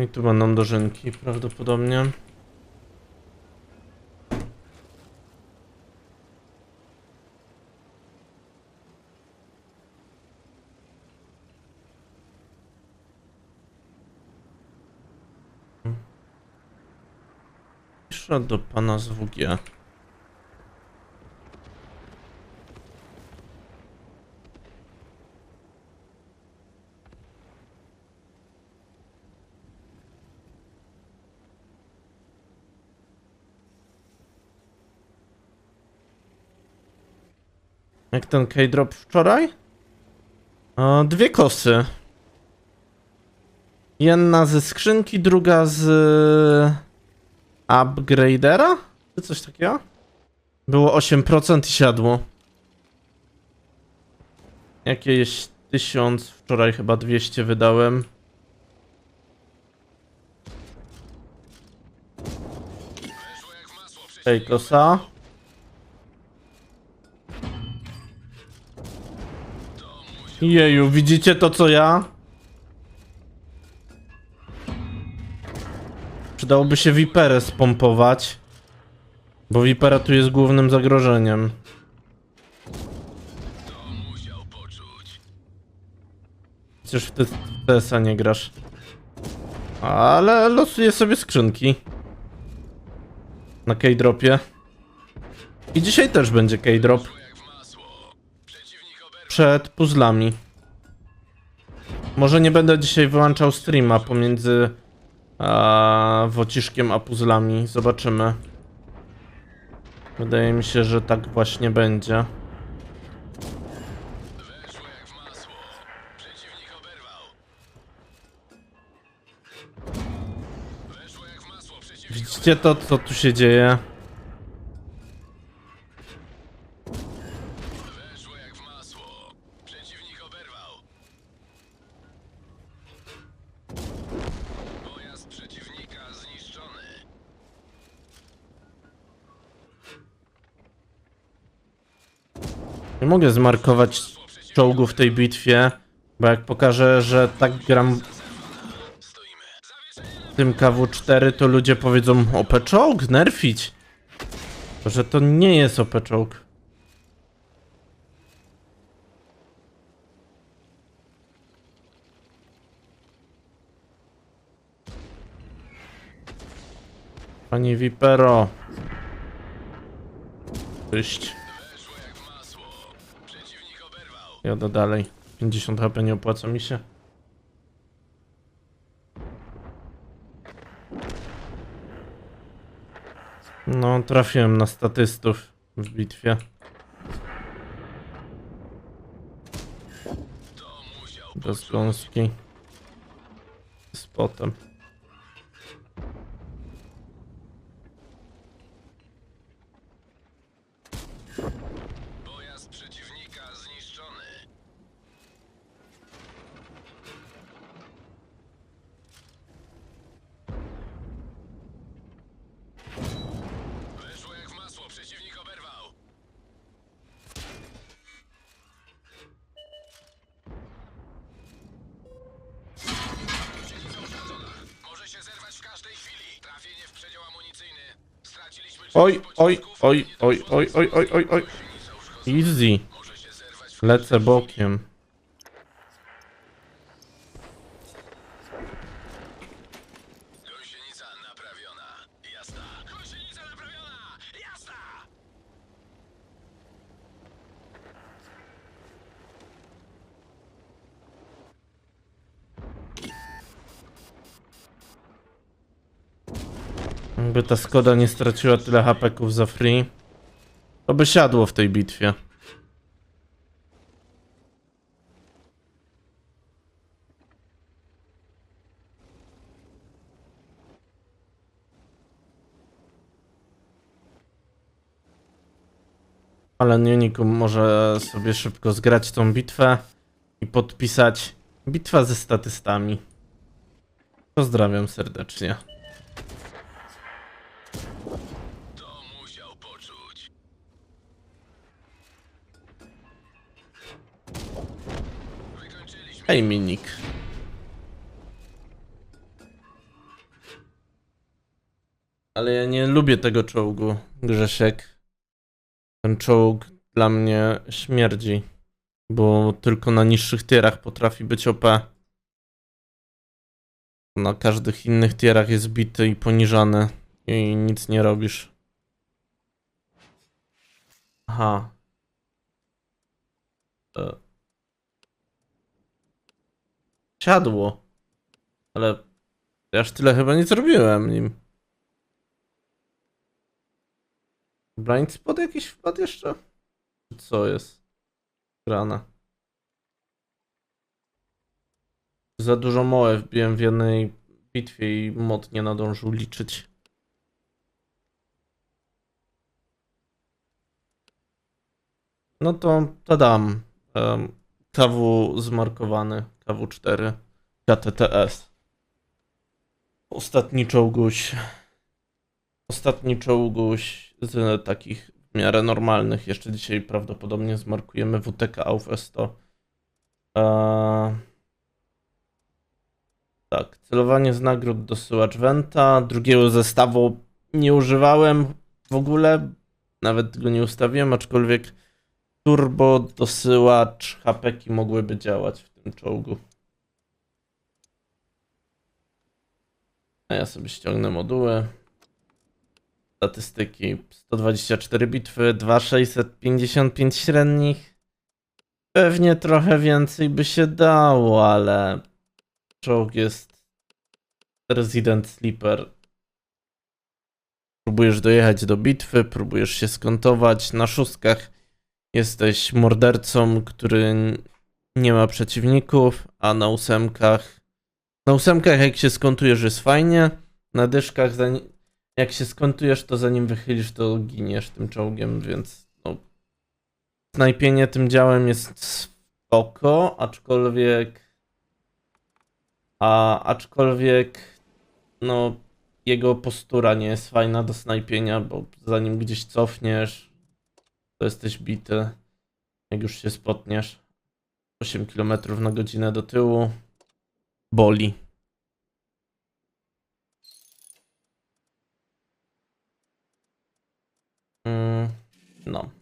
No i tu będą dożynki prawdopodobnie. Piszę do pana z WG. Jak ten K-drop wczoraj? O, dwie kosy. Jedna ze skrzynki, druga z upgradera? Czy coś takiego? Było 8% i siadło. Jakieś 1000, wczoraj chyba 200 wydałem. Ej, kosa. Jeju, widzicie to co ja? Przydałoby się Viperę spompować. Bo Vipera tu jest głównym zagrożeniem. Przecież w TS-a nie grasz. Ale losuję sobie skrzynki. Na K-dropie. I dzisiaj też będzie K-drop. Przed puzzlami. Może nie będę dzisiaj wyłączał streama pomiędzy a, Wociszkiem a puzzlami. Zobaczymy. Wydaje mi się, że tak właśnie będzie. Widzicie to, co tu się dzieje? Nie mogę zmarkować czołgu w tej bitwie, bo jak pokażę, że tak gram tym KW4, to ludzie powiedzą OP czołg, nerfić. Że to nie jest OP czołg. Pani Vipero. Cześć. Jadę dalej. 50 HP nie opłaca mi się. No, trafiłem na statystów w bitwie. Bez gąski. Z potem. Oj, oj, oj, oj, oj, oj, oj, oj, oj. Easy. Lecę bokiem. Jakby ta Skoda nie straciła tyle hapeków za free, to by siadło w tej bitwie. Ale Unikum może sobie szybko zgrać tą bitwę i podpisać bitwa ze statystami. Pozdrawiam serdecznie. Hej Minik. Ale ja nie lubię tego czołgu, Grzesiek. Ten czołg dla mnie śmierdzi. Bo tylko na niższych tierach potrafi być OP. Na każdych innych tierach jest bity i poniżany. I nic nie robisz. Aha. E. Siadło. Ale ja aż tyle chyba nie zrobiłem nim. Blind spot jakiś wpadł jeszcze? Co jest? Grane. Za dużo moe wbiłem w jednej bitwie i mod nie nadążył liczyć. No to, to dam. Um, KW zmarkowany. KW4. KTTS. Ostatni czołguś. Ostatni czołguś z takich w miarę normalnych. Jeszcze dzisiaj prawdopodobnie zmarkujemy WTK auf S100. Eee... Tak, celowanie z nagród dosyłacz Wenta. Drugiego zestawu nie używałem w ogóle. Nawet go nie ustawiłem, aczkolwiek turbo dosyłacz HP mogłyby działać tym czołgu. A ja sobie ściągnę moduły. Statystyki 124 bitwy, 2655 średnich. Pewnie trochę więcej by się dało, ale czołg jest Resident Sleeper. Próbujesz dojechać do bitwy, próbujesz się skontować. Na szóstkach jesteś mordercą, który nie ma przeciwników, a na ósemkach. Na ósemkach, jak się skontujesz, jest fajnie. Na dyszkach, jak się skontujesz, to zanim wychylisz, to giniesz tym czołgiem, więc no. Snajpienie tym działem jest spoko, aczkolwiek. A aczkolwiek. No. Jego postura nie jest fajna do snajpienia, bo zanim gdzieś cofniesz, to jesteś bity. Jak już się spotniesz. 8 km na godzinę do tyłu. Boli. Mm, no.